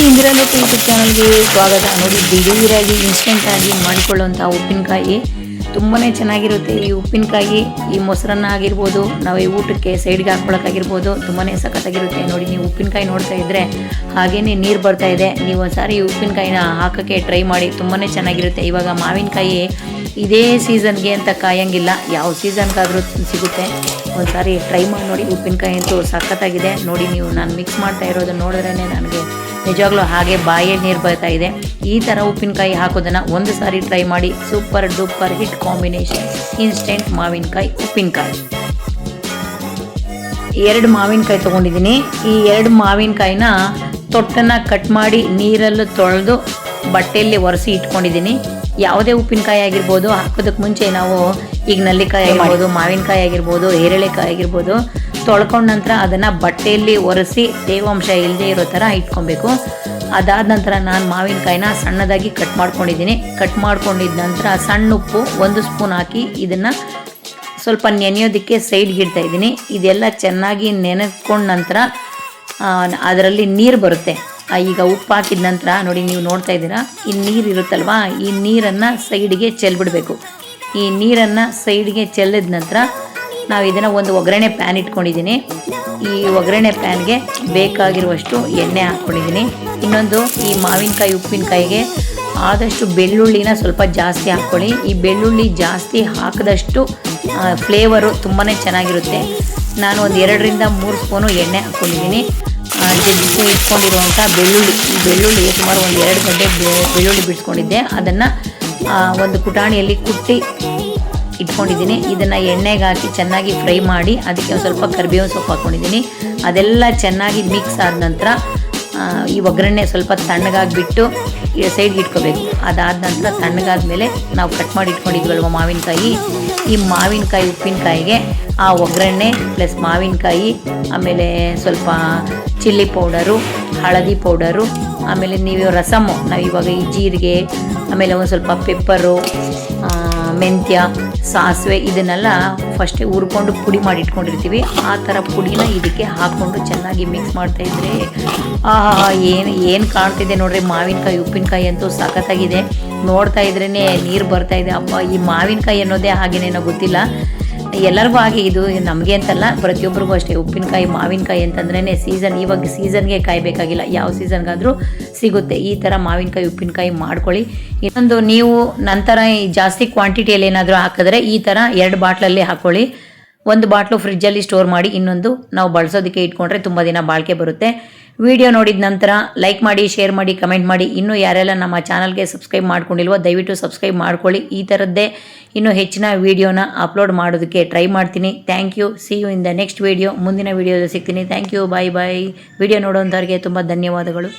ಇಂದಿರಲ್ಲೇ YouTube ಚಾನಲ್ಗೆ ಸ್ವಾಗತ. ನೋಡಿ ದಿಢೀರಾಗಿ ಇನ್ಸ್ಟೆಂಟಾಗಿ ಮಾಡಿಕೊಳ್ಳುವಂಥ ಉಪ್ಪಿನಕಾಯಿ. ತುಂಬಾ ಚೆನ್ನಾಗಿರುತ್ತೆ ಈ ಉಪ್ಪಿನಕಾಯಿ, ಈ ಮೊಸರನ್ನ ಆಗಿರ್ಬೋದು, ನಾವು ಈ ಊಟಕ್ಕೆ ಸೈಡ್ಗೆ ಹಾಕ್ಕೊಳಕ್ಕಾಗಿರ್ಬೋದು ತುಂಬಾ ಸಖತ್ತಾಗಿರುತ್ತೆ. ನೋಡಿ, ನೀವು ಉಪ್ಪಿನಕಾಯಿ ನೋಡ್ತಾ ಇದ್ದರೆ ಹಾಗೇನೆ ನೀರು ಬರ್ತಾ ಇದೆ. ನೀವು ಒಂದ್ಸಾರಿ ಉಪ್ಪಿನಕಾಯಿನ ಹಾಕೋಕ್ಕೆ ಟ್ರೈ ಮಾಡಿ ತುಂಬಾ ಚೆನ್ನಾಗಿರುತ್ತೆ. ಇವಾಗ ಮಾವಿನಕಾಯಿ ಇದೇ ಸೀಸನ್ಗೆ ಅಂತ ಕಾಯಂಗಿಲ್ಲ. ಯಾವ ಸೀಸನ್ಗಾದರೂ ಸಿಗುತ್ತೆ. ಒಂದ್ಸಾರಿ ಟ್ರೈ ಮಾಡಿ ನೋಡಿ, ಉಪ್ಪಿನಕಾಯಿ ಅಂತೂ ಸಖತ್ತಾಗಿದೆ. ನೋಡಿ, ನೀವು ನಾನು ಮಿಕ್ಸ್ ಮಾಡ್ತಾ ಇರೋದನ್ನ ನೋಡಿದ್ರೇ ನನಗೆ ನಿಜವಾಗ್ಲೂ ಹಾಗೆ ಬಾಯಲ್ಲಿ ನೀರು ಬರ್ತಾ ಇದೆ. ಈ ಥರ ಉಪ್ಪಿನಕಾಯಿ ಹಾಕೋದನ್ನು ಒಂದು ಸಾರಿ ಟ್ರೈ ಮಾಡಿ super duper hit combination instant ಮಾವಿನಕಾಯಿ ಉಪ್ಪಿನಕಾಯಿ. ಎರಡು ಮಾವಿನಕಾಯಿ ತೊಗೊಂಡಿದ್ದೀನಿ. ಈ ಎರಡು ಮಾವಿನಕಾಯಿನ ತೊಟ್ಟನ್ನು ಕಟ್ ಮಾಡಿ ನೀರಲ್ಲೂ ತೊಳೆದು ಬಟ್ಟೆಯಲ್ಲಿ ಒರೆಸಿ ಇಟ್ಕೊಂಡಿದ್ದೀನಿ. ಯಾವುದೇ ಉಪ್ಪಿನಕಾಯಿ ಆಗಿರ್ಬೋದು ಹಾಕೋದಕ್ಕೆ ಮುಂಚೆ ನಾವು ಈಗ ನಲ್ಲಿಕಾಯಿ ಆಗಿರ್ಬೋದು ಮಾವಿನಕಾಯಿ ಆಗಿರ್ಬೋದು ಹೇರಳೆಕಾಯಿ ಆಗಿರ್ಬೋದು ತೊಳ್ಕೊಂಡ ನಂತರ ಅದನ್ನು ಬಟ್ಟೆಯಲ್ಲಿ ಒರೆಸಿ ತೇವಾಂಶ ಇಲ್ಲದೆ ಇರೋ ಥರ ಇಟ್ಕೊಬೇಕು. ಅದಾದ ನಂತರ ನಾನು ಮಾವಿನಕಾಯಿನ ಸಣ್ಣದಾಗಿ ಕಟ್ ಮಾಡ್ಕೊಂಡಿದ್ದೀನಿ. ಕಟ್ ಮಾಡ್ಕೊಂಡಿದ್ದ ನಂತರ ಸಣ್ಣ ಉಪ್ಪು ಒಂದು ಸ್ಪೂನ್ ಹಾಕಿ ಇದನ್ನು ಸ್ವಲ್ಪ ನೆನೆಯೋದಕ್ಕೆ ಸೈಡ್ಗೆ ಇಡ್ತಾ ಇದ್ದೀನಿ. ಇದೆಲ್ಲ ಚೆನ್ನಾಗಿ ನೆನೆಸ್ಕೊಂಡ ನಂತರ ಅದರಲ್ಲಿ ನೀರು ಬರುತ್ತೆ. ಈಗ ಉಪ್ಪು ಹಾಕಿದ ನಂತರ ನೋಡಿ ನೀವು ನೋಡ್ತಾ ಇದ್ದೀರಾ, ಈ ನೀರು ಇರುತ್ತಲ್ವಾ, ಈ ನೀರನ್ನು ಸೈಡ್ಗೆ ಚೆಲ್ಬಿಡಬೇಕು. ಈ ನೀರನ್ನು ಸೈಡ್ಗೆ ಚೆಲ್ಲಿದ ನಂತರ ನಾವು ಇದನ್ನು ಒಂದು ಒಗ್ಗರಣೆ ಪ್ಯಾನ್ ಇಟ್ಕೊಂಡಿದ್ದೀನಿ ಈ ಒಗ್ಗರಣೆ ಪ್ಯಾನ್ಗೆ ಬೇಕಾಗಿರುವಷ್ಟು ಎಣ್ಣೆ ಹಾಕ್ಕೊಂಡಿದ್ದೀನಿ ಇನ್ನೊಂದು ಈ ಮಾವಿನಕಾಯಿ, ಉಪ್ಪಿನಕಾಯಿಗೆ ಆದಷ್ಟು ಬೆಳ್ಳುಳ್ಳಿನ ಸ್ವಲ್ಪ ಜಾಸ್ತಿ ಹಾಕ್ಕೊಳ್ಳಿ. ಈ ಬೆಳ್ಳುಳ್ಳಿ ಜಾಸ್ತಿ ಹಾಕಿದಷ್ಟು ಫ್ಲೇವರು ತುಂಬಾ ಚೆನ್ನಾಗಿರುತ್ತೆ. ನಾನು ಒಂದು ಎರಡರಿಂದ ಮೂರು ಸ್ಪೂನು ಎಣ್ಣೆ ಹಾಕ್ಕೊಂಡಿದ್ದೀನಿ ಜಜ್ಜಿ ಇಟ್ಕೊಂಡಿರುವಂಥ ಬೆಳ್ಳುಳ್ಳಿ ಬೆಳ್ಳುಳ್ಳಿ ಸುಮಾರು ಒಂದು ಎರಡು ಗಂಟೆ ಬೆಳ್ಳುಳ್ಳಿ ಬಿಡಿಸ್ಕೊಂಡಿದ್ದೆ. ಅದನ್ನು ಒಂದು ಪುಟಾಣಿಯಲ್ಲಿ ಕುಟ್ಟಿ ಇಟ್ಕೊಂಡಿದ್ದೀನಿ. ಇದನ್ನು ಎಣ್ಣೆಗೆ ಹಾಕಿ ಚೆನ್ನಾಗಿ ಫ್ರೈ ಮಾಡಿ, ಅದಕ್ಕೆ ಒಂದು ಸ್ವಲ್ಪ ಕರಿಬೇವಿನ ಸೊಪ್ಪು ಹಾಕ್ಕೊಂಡಿದ್ದೀನಿ ಅದೆಲ್ಲ ಚೆನ್ನಾಗಿ ಮಿಕ್ಸ್ ಆದ ನಂತರ ಈ ಒಗ್ಗರಣೆ ಸ್ವಲ್ಪ ತಣ್ಣಗಾಗಿಬಿಟ್ಟು ಸೈಡ್ಗೆ ಇಟ್ಕೋಬೇಕು. ಅದಾದ ನಂತರ ತಣ್ಣಗಾದ್ಮೇಲೆ ನಾವು ಕಟ್ ಮಾಡಿ ಇಟ್ಕೊಂಡಿದ್ವಲ್ವ ಮಾವಿನಕಾಯಿ? ಈ ಮಾವಿನಕಾಯಿ, ಉಪ್ಪಿನಕಾಯಿಗೆ ಆ ಒಗ್ಗರಣೆ ಪ್ಲಸ್ ಮಾವಿನಕಾಯಿ, ಆಮೇಲೆ ಸ್ವಲ್ಪ ಚಿಲ್ಲಿ ಪೌಡರು ಹಳದಿ ಪೌಡರು ಆಮೇಲೆ ನೀವು ರಸಮು, ನಾವು ಇವಾಗ ಈ ಜೀರಿಗೆ, ಆಮೇಲೆ ಒಂದು ಸ್ವಲ್ಪ ಪೆಪ್ಪರು ಮೆಂತ್ಯ ಸಾಸಿವೆ ಇದನ್ನೆಲ್ಲ ಫಸ್ಟೇ ಹುರ್ಕೊಂಡು ಪುಡಿ ಮಾಡಿ ಇಟ್ಕೊಂಡಿರ್ತೀವಿ. ಆ ಥರ ಪುಡಿನ ಇದಕ್ಕೆ ಹಾಕ್ಕೊಂಡು ಚೆನ್ನಾಗಿ ಮಿಕ್ಸ್ ಮಾಡ್ತಾ ಇದ್ರೆ, ಆಹಾ, ಏನು ಏನು ಕಾಣ್ತಿದೆ ನೋಡ್ರಿ ಮಾವಿನಕಾಯಿ, ಉಪ್ಪಿನಕಾಯಿ ಅಂತೂ ಸಖತ್ತಾಗಿದೆ. ನೋಡ್ತಾ ಇದ್ರೇ ನೀರು ಬರ್ತಾ ಇದೆ. ಅಪ್ಪ ಈ ಮಾವಿನಕಾಯಿ ಅನ್ನೋದೇ ಹಾಗೇನೇನೋ ಗೊತ್ತಿಲ್ಲ. ಎಲ್ಲರಿಗೂ ಹಾಗೆ ಇದು ನಮಗೆ ಅಂತಲ್ಲ, ಪ್ರತಿಯೊಬ್ಬರಿಗೂ ಅಷ್ಟೇ ಉಪ್ಪಿನಕಾಯಿ, ಮಾವಿನಕಾಯಿ ಅಂತಂದ್ರೇ ಸೀಸನ್ ಇವಾಗ ಸೀಸನ್ಗೆ ಕಾಯಬೇಕಾಗಿಲ್ಲ, ಯಾವ ಸೀಸನ್ಗಾದರೂ ಸಿಗುತ್ತೆ. ಈ ಥರ ಮಾವಿನಕಾಯಿ, ಉಪ್ಪಿನಕಾಯಿ ಮಾಡ್ಕೊಳ್ಳಿ. ಇನ್ನೊಂದು ನೀವು ನಂತರ ಜಾಸ್ತಿ ಕ್ವಾಂಟಿಟಿಯಲ್ಲಿ ಏನಾದರೂ ಹಾಕಿದ್ರೆ ಈ ಥರ ಎರಡು ಬಾಟ್ಲಲ್ಲಿ ಹಾಕ್ಕೊಳ್ಳಿ ಒಂದು ಬಾಟ್ಲು ಫ್ರಿಜ್ಜಲ್ಲಿ ಸ್ಟೋರ್ ಮಾಡಿ, ಇನ್ನೊಂದು ನಾವು ಬಳಸೋದಕ್ಕೆ ಇಟ್ಕೊಂಡ್ರೆ ತುಂಬ ದಿನ ಬಾಳಿಕೆ ಬರುತ್ತೆ. ವಿಡಿಯೋ ನೋಡಿದ ನಂತರ ಲೈಕ್ ಮಾಡಿ ಶೇರ್ ಮಾಡಿ ಕಮೆಂಟ್ ಮಾಡಿ. ಇನ್ನೂ ಯಾರೆಲ್ಲ ನಮ್ಮ ಚಾನಲ್ಗೆ ಸಬ್ಸ್ಕ್ರೈಬ್ ಮಾಡ್ಕೊಂಡಿಲ್ವೋ, ದಯವಿಟ್ಟು ಸಬ್ಸ್ಕ್ರೈಬ್ ಮಾಡ್ಕೊಳ್ಳಿ. ಈ ಥರದ್ದೇ ಇನ್ನೂ ಹೆಚ್ಚಿನ ವೀಡಿಯೋನ ಅಪ್ಲೋಡ್ ಮಾಡೋದಕ್ಕೆ ಟ್ರೈ ಮಾಡ್ತೀನಿ. Thank you see you in the next video ಮುಂದಿನ ವೀಡಿಯೋದಲ್ಲಿ ಸಿಗ್ತೀನಿ. Thank you bye bye video ನೋಡೋಂಥವ್ರಿಗೆ ತುಂಬ ಧನ್ಯವಾದಗಳು.